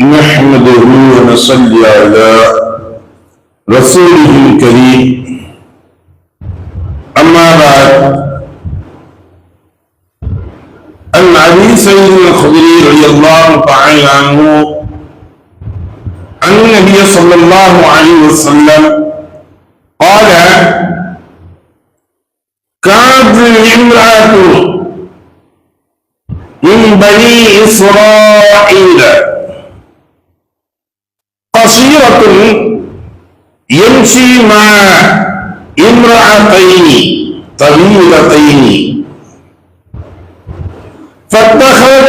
نحمده ونصلي على رسوله الكريم. أما بعد عن أبي سيد الخدري رضي الله تعالى عنه عن النبي صلى الله عليه وسلم قال كانت الامرأة من بني إسرائيل. قصيرة يمشي مع امرأتين طويلتين. فاتخذت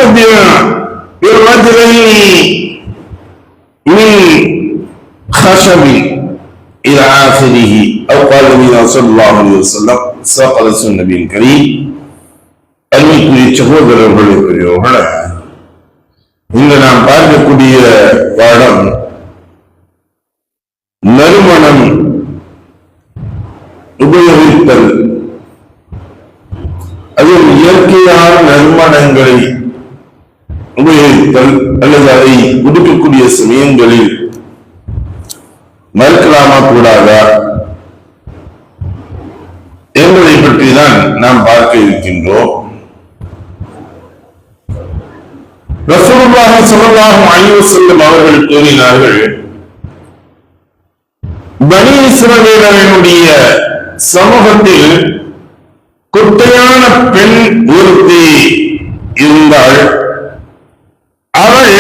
بالرجلين من خشب إلى آخره أو قال النبي صلى الله عليه وسلم ساق رسول النبي الكريم. அன்னைக்குரிய சகோதரர்களுக்குரியவர்கள பெரியவர்கள இங்கு நாம் பார்க்கக்கூடிய பாடம் நறுமணம் உபயோகித்தல். அதில் இயற்கையான நறுமணங்களை உபயோகித்தல் அல்லது அதை உடுக்கக்கூடிய சமயங்களில் மறுக்கலாமா கூடாதா? என்பதை பற்றி தான் நாம் பார்க்க இருக்கின்றோம். ரசூலுல்லாஹி ஸல்லல்லாஹு அலைஹி வஸல்லம் அவர்கள் கூறினார்கள் பனி இஸ்ரவேலனுடைய சமூகத்தில் குட்டையான பெண் ஒருத்தி இருந்தாள். அவள்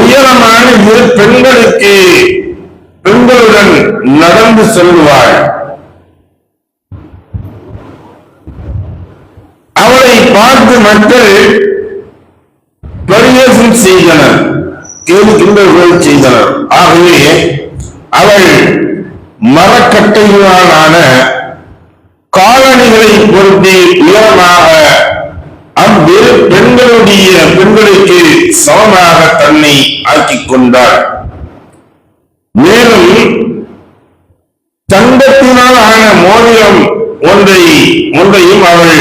உயரமான இரு பெண்களுக்கு பெண்களுடன் நடந்து செல்வாள். அவளை பார்த்து மக்கள் பரிவேசம் செய்தனர். கேலி கிண்டல்கள் செய்தனர். ஆகவே அவள் மரக்கட்டைகளான காலணிகளை பொருத்தி உயரமாக அவ்விரு பெண்களுடைய பெண்களுக்கு சமமாக தன்னை ஆக்கிக் கொண்டார் மேலும் தங்கத்தினால் ஆன மோதிரம் ஒன்றை ஒன்றையும் அவள்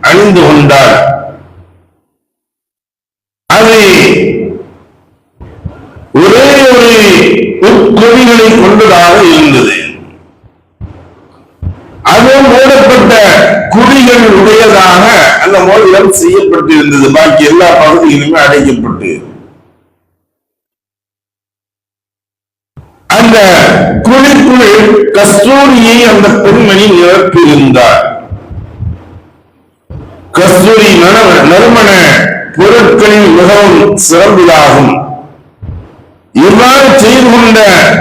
அணிந்து கொண்டாள் அது ஒரே ஒரு தன்மை கொண்டதாக இருந்தது. அது மூடப்பட்ட குடிகள் உடையதாக அந்த மோதிரம் செய்யப்பட்டிருந்தது. பாக்கி எல்லா பகுதிகளுமே அடைக்கப்பட்டு. அந்த குழிக்குள் கஸ்தூரியை அந்த பெண்மணி நிரப்பியிருந்தார். கஸ்தூரி நறுமண பொருட்களில் மிகவும் சிறந்ததாகும். இவ்வாறு செய்து கொண்ட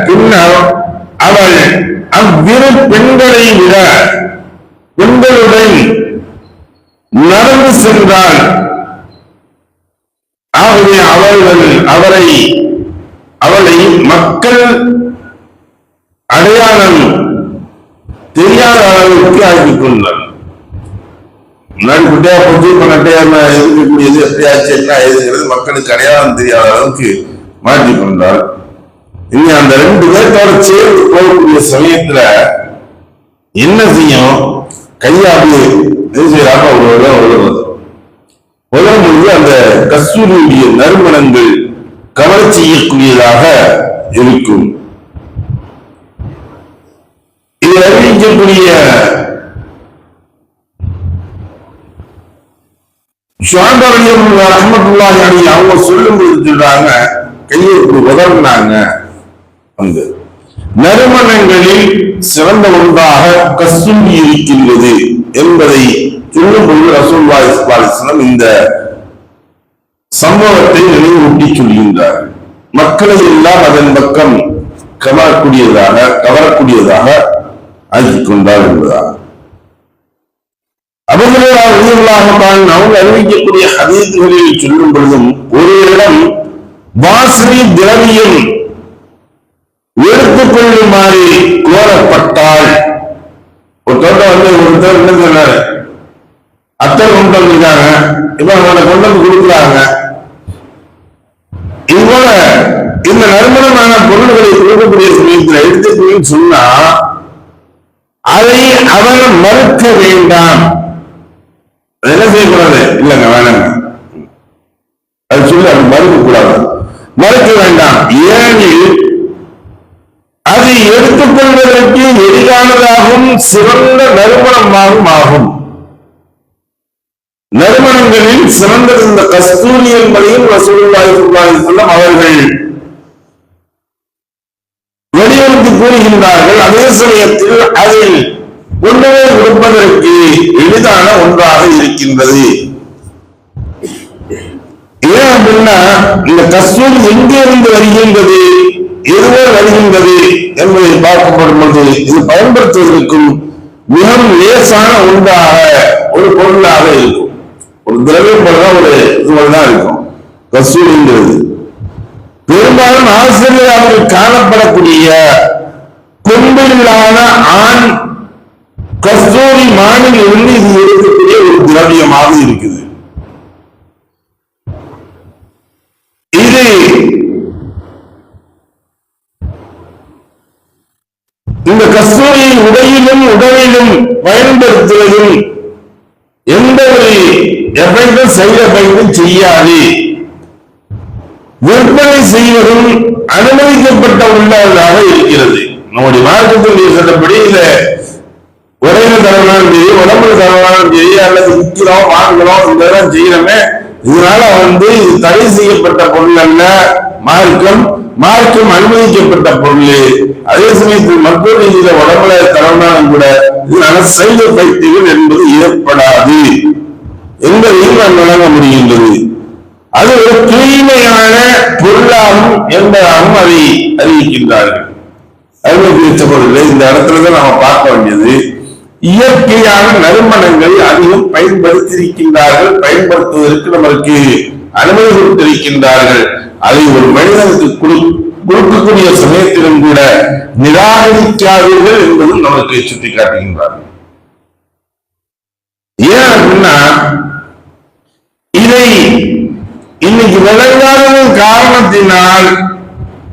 பின்னர் அவள் அவ்விரு பெண்களை விட பெண்களுடன் நடந்து சென்றாள். ஆகவே அவர்கள் அவரை அவளை மக்கள் அடையாளம் தெரியாத அளவுக்கு ஆக்கிக் கொண்டார் முன்னாடி குட்டையா போட்டு இப்ப நட்டையா இருக்கக்கூடியது எப்படியாச்சு என்ன ஏதுங்கிறது மக்களுக்கு அடையாளம் தெரியாத அளவுக்கு மாற்றிக் கொண்டார் இனி அந்த ரெண்டு பேர்த்தோட சேர்ந்து போகக்கூடிய சமயத்துல என்ன செய்யும்? கையாடி இது செய்யறாங்க அவ்வளவு உதவுறது உதவும் பொழுது அந்த கஸ்தூரியுடைய நறுமணங்கள் கவலை செய்யக்கூடியதாக இருக்கும். இது அறிவிக்கக்கூடிய ரஹமத்துல்லாஹி அவங்க சொல்லும் பொழுது சொல்றாங்க கையை இப்படி அங்கு வந்து. நறுமணங்களில் சிறந்த ஒன்றாக கஸ்தூரி இருக்கின்றது என்பதை சொல்லும் பொழுது ரசூல் ஸல்லல்லாஹு இந்த சம்பவத்தை நினைவூட்டி சொல்கின்றார். மக்களை எல்லாம் அதன் பக்கம் கவரக்கூடியதாக கவரக்கூடியதாக ஆக்கிக் கொண்டார் என்பதாக அவர்களாகத்தான் அவங்க அறிவிக்கக்கூடிய ஹதீதுகளில் சொல்லும் பொழுதும் ஒரு இடம் வாசனை திரவியம் எடுத்துக் கொள்ளுமாறு கோரப்பட்டால் ஒரு தோட்டம் வந்து ஒருத்தர் என்ன சொன்னாரு? அத்தர் கொண்டு வந்திருக்காங்க இப்ப அவங்களை கொண்டு வந்து கொடுக்குறாங்க. இது போல இந்த நறுமணமான பொருள்களை கொடுக்கக்கூடிய சமயத்தில் எடுத்துக்கணும்னு சொன்னா அதை அவர் மறுக்க வேண்டாம். என்ன செய்யக்கூடாது? இல்லைங்க வேணாங்க. அது சொல்லி அவன் மறுக்க கூடாது மறுக்க வேண்டாம். ஏனெனில் அது எடுத்துக்கொள்வதற்கு எளிதானதாகவும் சிறந்த நறுமணமாகவும் ஆகும். நறுமணங்களில் சிறந்தது இந்த கஸ்தூரி என்பதையும் ரசூலுல்லாஹி அவர்கள் வலியுறுத்தி கூறுகின்றார்கள். அதே சமயத்தில் அதை கொண்டு போய் கொடுப்பதற்கு எளிதான ஒன்றாக இருக்கின்றது. ஏன் அப்படின்னா இந்த கஸ்தூரி எங்கிருந்து வருகின்றது எதுவரை வருகின்றது என்பதை பார்க்கப்படும் பொழுது இது பயன்படுத்துவதற்கும் மிகவும் லேசான ஒன்றாக ஒரு பொருளாக இருக்கும். ஒரு திரவியம் போலதான் ஒரு இது தான் இருக்கும். கஸ்தூரிங்கிறது. பெரும்பாலும் ஆசிரியர்கள் காணப்படக்கூடிய கொம்பிலான ஆண் கஸ்தூரி மானில் இருந்து இது இருக்கக்கூடிய ஒரு திரவியமாக இருக்குது இது இந்த கஸ்தூரியை உடையிலும் உடலிலும் பயன்படுத்துவதில் எந்த ஒரு எஃபெக்டும் சைடு எஃபெக்டும் செய்யாது. விற்பனை செய்வதும் அனுமதிக்கப்பட்ட உள்ளதாக இருக்கிறது. நம்முடைய மார்க்கத்தினுடைய சட்டப்படி இந்த உடையில தரவாலும் சரி உடம்புல தரவாலும் சரி அல்லது விற்கிறோம் வாங்குறோம் இதெல்லாம் செய்யறமே இதனால வந்து இது தடை செய்யப்பட்ட பொருள் அல்ல. மார்க்கம் மார்க்கம் அனுமதிக்கப்பட்ட பொருள். அதே சமயத்தில் மற்றொரு இதுல உடம்புல தரவாலும் கூட இதனால சைடு எஃபெக்டுகள் என்பது ஏற்படாது என்பதையும் நான் வழங்க முடிகின்றது. அது ஒரு தூய்மையான பொருளாகும் என்பதாகவும் அதை அறிவிக்கின்றார்கள். அறிவித்த பொருள் இந்த இடத்துலதான் நாம பார்க்க வேண்டியது. இயற்கையான நறுமணங்கள் அதிகம் பயன்படுத்தியிருக்கின்றார்கள் பயன்படுத்துவதற்கு நமக்கு அனுமதி கொடுத்திருக்கின்றார்கள். அதை ஒரு மனிதனுக்கு கொடு- கொடுக்கக்கூடிய சமயத்திலும் கூட நிராகரிக்காதீர்கள் என்பதும் நமக்கு சுட்டிக்காட்டுகின்றார்கள் ஏன் அப்படின்னா இதை இன்னைக்கு விளங்காததன் காரணத்தினால்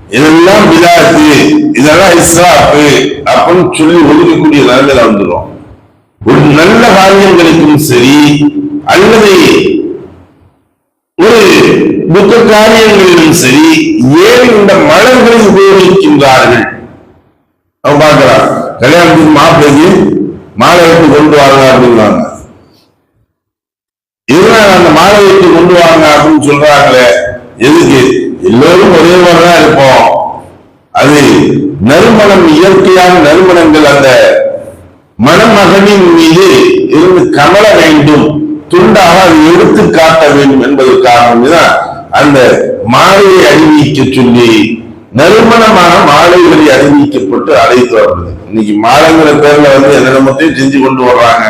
இதெல்லாம் விதாத்து இதெல்லாம் இஸ்ராப்பு அப்படின்னு சொல்லி ஒதுக்கக்கூடிய நிலைமையில வந்துடும் ஒரு நல்ல காரியங்களுக்கும் சரி அல்லது ஒரு துக்க காரியங்களிலும் சரி ஏன் இந்த மலர்களை உபயோகிக்கின்றார்கள்? அவன் பார்க்கிறான் கல்யாணத்துக்கு மாப்பிள்ளைக்கு மாலை கொண்டு வாங்க அப்படின்னாங்க இதனால அந்த மாலை கொண்டு வாங்க அப்படின்னு சொல்றாங்களே? எதுக்கு? எல்லோரும் ஒரே மாதிரிதான் இருப்போம். அது நறுமணம் இயற்கையான நறுமணங்கள் அந்த மணமகனின் மீது இருந்து கமல வேண்டும். துண்டாக அதை எடுத்து காட்ட வேண்டும் என்பதற்காக தான் அந்த மாலையை அறிவிக்க சொல்லி நறுமணமான மாலைகளை அறிவிக்கப்பட்டு அழைத்து வருது இன்னைக்கு மாலைங்கிற பேர்ல வந்து என்னென்னமத்தையும் செஞ்சு கொண்டு வர்றாங்க.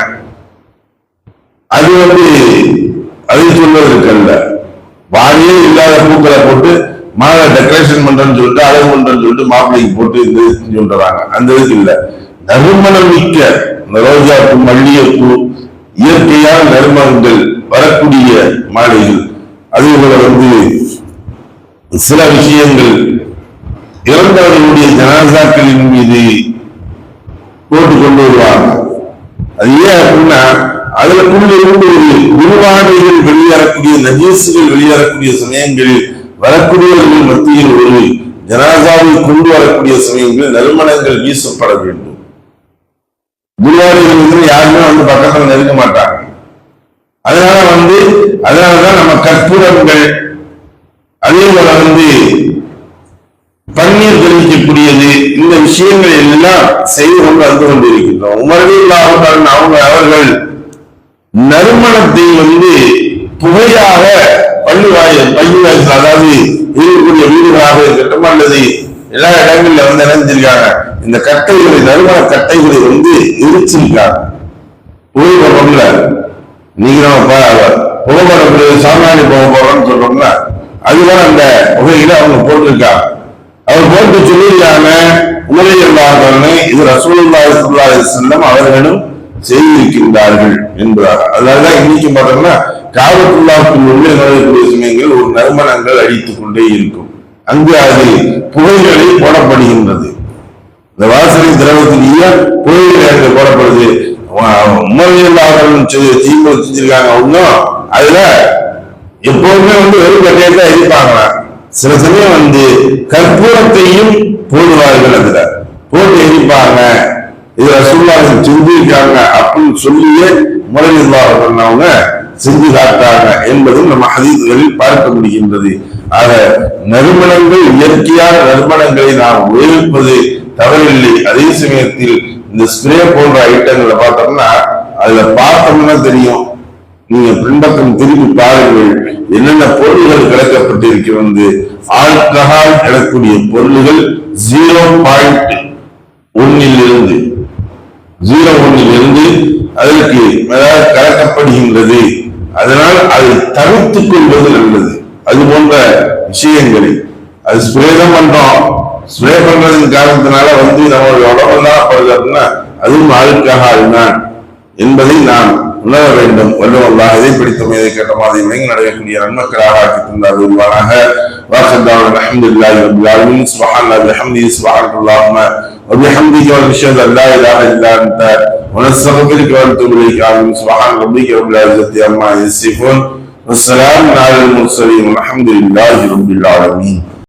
அது வந்து அதை சொல்வதற்கு அல்ல வாரியே இல்லாத பூக்களை போட்டு மாலை டெக்கரேஷன் பண்றேன்னு சொல்லிட்டு அழகு பண்றேன்னு சொல்லிட்டு மாப்பிள்ளைக்கு போட்டு இந்த சொல்றாங்க அந்த இதுக்கு இல்ல. நறுமணம் மிக்க இந்த ரோஜாப்பூ மல்லிகைப்பூ இயற்கையான நறுமணங்கள் வரக்கூடிய மாலைகள். அதே போல வந்து சில விஷயங்கள் இறந்தவர்களுடைய ஜனாசாக்களின் மீது போட்டு கொண்டு வருவாங்க. அது ஏன் அப்படின்னா அதுல இருந்து ஒரு உருவாடைகள் வெளியேறக்கூடிய நஜீசுகள் வெளியேறக்கூடிய சமயங்களில் வரக்கூடியவர்கள் மத்தியில் ஒரு ஜனாசாவை கொண்டு வரக்கூடிய சமயங்களில் நறுமணங்கள் வீசப்பட வேண்டும். குருவாடிகள் யாருமே வந்து பக்கத்துல நெருங்க மாட்டாங்க. அதனால வந்து அதனாலதான் நம்ம கற்பூரங்கள் அதே போல வந்து பன்னீர் தெளிக்கக்கூடியது இந்த விஷயங்கள் எல்லாம் செய்து கொண்டு வந்து கொண்டிருக்கின்றோம். உமரவில் அவங்க அவர்கள் நறுமணத்தை வந்து புகையாக பள்ளி வாயில் பள்ளி அதாவது இருக்கக்கூடிய வீடுகளாக இருக்கட்டும் அல்லது எல்லா இடங்கள்ல வந்து இணைஞ்சிருக்காங்க இந்த கட்டைகளை நறுமண கட்டைகளை வந்து எரிச்சிருக்கார். புகை போடுறோம்ல நீங்க நம்ம ப- புகை போடக்கூடிய சொல்றோம்ல அதுதான் அந்த புகையில அவங்க போட்டிருக்காங்க. அவர் போட்டு சொல்லியிருக்காங்க உமரையல்லாதவனை இது ரசூலுல்லாஹி ஸல்லல்லாஹு அலைஹி வஸல்லம் அவர்களும் செய்திருக்கின்றார்கள் என்பதாக அதனாலதான் இன்னைக்கு பார்த்தோம்னா காவத்துள்ளாவுக்கு உள்ளே நடக்கக்கூடிய சமயங்கள் ஒரு நறுமணங்கள் அடித்துக் கொண்டே இருக்கும். அங்கு அது புகைகளில் போடப்படுகின்றது. இந்த வாசனை திரவத்திலேயே கோயில் அங்கு போடப்படுது. உமர்லாளர்கள் தீர்ப்பு செஞ்சிருக்காங்க ஒன்றும் அதுல எப்போதுமே வந்து வெறும் கட்டையை தான் எரிப்பாங்க சில சமயம் வந்து கற்பூரத்தையும் போடுவார்கள் அதுல. போட்டு எரிப்பாங்க. இதுல ரசூல்லாங்க செஞ்சிருக்காங்க அப்படின்னு சொல்லியே முறையில்லாத பண்ணவங்க செஞ்சு காட்டாங்க என்பதும் நம்ம அதிகளில் பார்க்க முடிகின்றது ஆக நறுமணங்கள் இயற்கையான நறுமணங்களை நாம் உபயோகிப்பது தவறில்லை. அதே சமயத்தில் இந்த ஸ்ப்ரே போன்ற ஐட்டங்களை பார்த்தோம்னா அதுல பார்த்தோம்னா தெரியும். நீங்க பின்பக்கம் திரும்பி பாருங்கள். என்னென்ன பொருள்கள் கலக்கப்பட்டிருக்கிறது ஆல்கஹால் எழக்கூடிய பொருள்கள் ஜீரோ பாயிண்ட் ஒன்னில் இருந்து ஜீரோ ஒன்னில் இருந்து அதற்கு கலக்கப்படுகின்றது. அதனால் அதை தவிர்த்துக் கொள்வது நல்லது. அது போன்ற விஷயங்களை அது ஸ்ப்ரே தான் பண்றோம். ஸ்ப்ரே பண்றதின் காரணத்தினால வந்து நம்மளுடைய உடம்புலாம் படுது அப்படின்னா அதுவும் ஆளுக்காக தான் என்பதை நாம் உணர வேண்டும் வல்லவல்லாக இதை பிடித்த இதை கேட்ட மாதிரி இணைந்து நடக்கக்கூடிய நன்மக்களாக ஆக்கி தந்தார் உருவானாக வாசந்தாவுடன் அஹமதுல்லாஹி ரபில் ஆலமீன் சுப்ஹானல்லாஹி வபிஹம்திஹி சுப்ஹானல்லாஹும்ம وبحمدك ونشهد ان لا اله الا انت ونستغفرك ونتوب اليك امين سبحان ربك رب العزه عما يصفون والسلام على المرسلين والحمد لله رب العالمين